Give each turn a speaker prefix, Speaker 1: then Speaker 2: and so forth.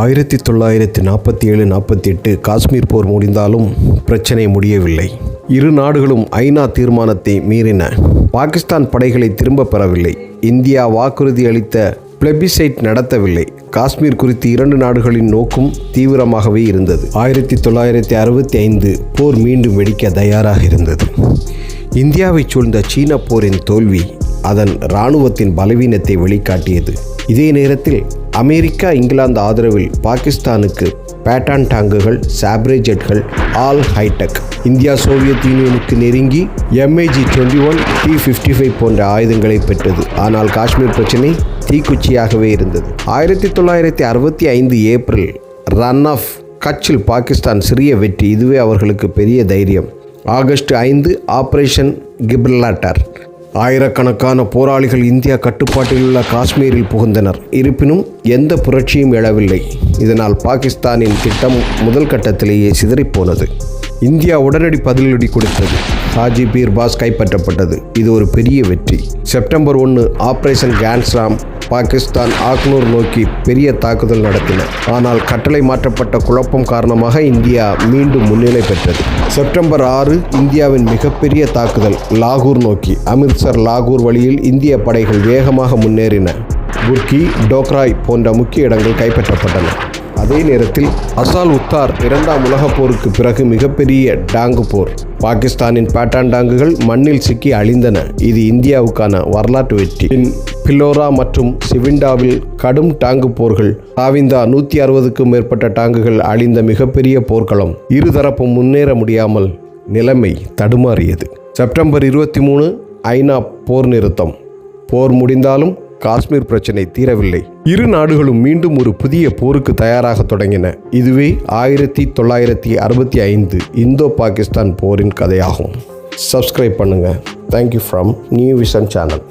Speaker 1: ஆயிரத்தி தொள்ளாயிரத்தி நாற்பத்தி ஏழு நாற்பத்தி எட்டு காஷ்மீர் போர் முடிந்தாலும் பிரச்சனை முடியவில்லை. இரு நாடுகளும் ஐநா தீர்மானத்தை மீறின. பாகிஸ்தான் படைகளை திரும்ப பெறவில்லை. இந்தியா வாக்குறுதி அளித்த பிளெபிசைட் நடத்தவில்லை. காஷ்மீர் குறித்து இரண்டு நாடுகளின் நோக்கும் தீவிரமாகவே இருந்தது. ஆயிரத்தி தொள்ளாயிரத்தி அறுபத்தி ஐந்து போர் மீண்டும் வெடிக்க தயாராக இருந்தது. இந்தியாவைச் சூழ்ந்த சீன போரின் தோல்வி அதன் இராணுவத்தின் பலவீனத்தை வெளிக்காட்டியது. இதே நேரத்தில் அமெரிக்கா இங்கிலாந்து ஆதரவில் பாகிஸ்தானுக்கு பேட்டான் டாங்குகள் சாப்ரே ஜெட்கள் ஆல் ஹைடெக். இந்தியா சோவியத் யூனியனுக்கு நெருங்கி M A G twenty one T fifty five போன்ற ஆயுதங்களை பெற்றது. ஆனால் காஷ்மீர் பிரச்சினை தீக்குச்சியாகவே இருந்தது. ஆயிரத்தி தொள்ளாயிரத்தி அறுபத்தி ஐந்து ஏப்ரல் ரன் ஆஃப் கட்சில் பாகிஸ்தான் சிறிய வெற்றி. இதுவே அவர்களுக்கு பெரிய தைரியம். ஆகஸ்ட் ஐந்து ஆபரேஷன் கிப்ரலாட்டர். ஆயிரக்கணக்கான போராளிகள் இந்தியா கட்டுப்பாட்டில் உள்ள காஷ்மீரில் புகுந்தனர். இருப்பினும் எந்த புரட்சியும் எழவில்லை. இதனால் பாகிஸ்தானின் திட்டம் முதல் கட்டத்திலேயே சிதறிப்போனது. இந்தியா உடனடி பதிலடி கொடுத்தது. ஹாஜி பீர் பாஸ் கைப்பற்றப்பட்டது. இது ஒரு பெரிய வெற்றி. செப்டம்பர் ஒன்று ஆப்ரேஷன் கேன்ஸ்ராம் பாகிஸ்தான் ஆக்னூர் நோக்கி பெரிய தாக்குதல் நடத்தின. ஆனால் கட்டளை மாற்றப்பட்ட குழப்பம் காரணமாக இந்தியா மீண்டும் முன்னிலை பெற்றது. செப்டம்பர் ஆறு இந்தியாவின் மிகப்பெரிய தாக்குதல் லாகூர் நோக்கி. அமிர்த்சர் லாகூர் வழியில் இந்திய படைகள் வேகமாக முன்னேறின. குர்கி டோக்ராய் போன்ற முக்கிய இடங்கள் கைப்பற்றப்பட்டன. அதே நேரத்தில் அசால் உத்தார் இரண்டாம் உலகப் போருக்கு பிறகு மிகப்பெரிய டாங்கு போர். பாகிஸ்தானின் பேட்டான் டாங்குகள் மண்ணில் சிக்கி அழிந்தன. இது இந்தியாவுக்கான வரலாற்று வெற்றி. பின் பில்லோரா மற்றும் சிவிண்டாவில் கடும் டாங்கு போர்கள். தாவிந்தா நூற்றி அறுபதுக்கும் மேற்பட்ட டாங்குகள் அழிந்த மிகப்பெரிய போர்க்களம். இருதரப்பும் முன்னேற முடியாமல் நிலைமை தடுமாறியது. செப்டம்பர் இருபத்தி மூணு ஐநா போர் நிறுத்தம். போர் முடிந்தாலும் காஷ்மீர் பிரச்சனை தீரவில்லை. இரு நாடுகளும் மீண்டும் ஒரு புதிய போருக்கு தயாராக தொடங்கின. இதுவே ஆயிரத்தி தொள்ளாயிரத்தி அறுபத்தி ஐந்து இந்தோ பாகிஸ்தான் போரின் கதையாகும். சப்ஸ்கிரைப் பண்ணுங்கள் thank you from new vision channel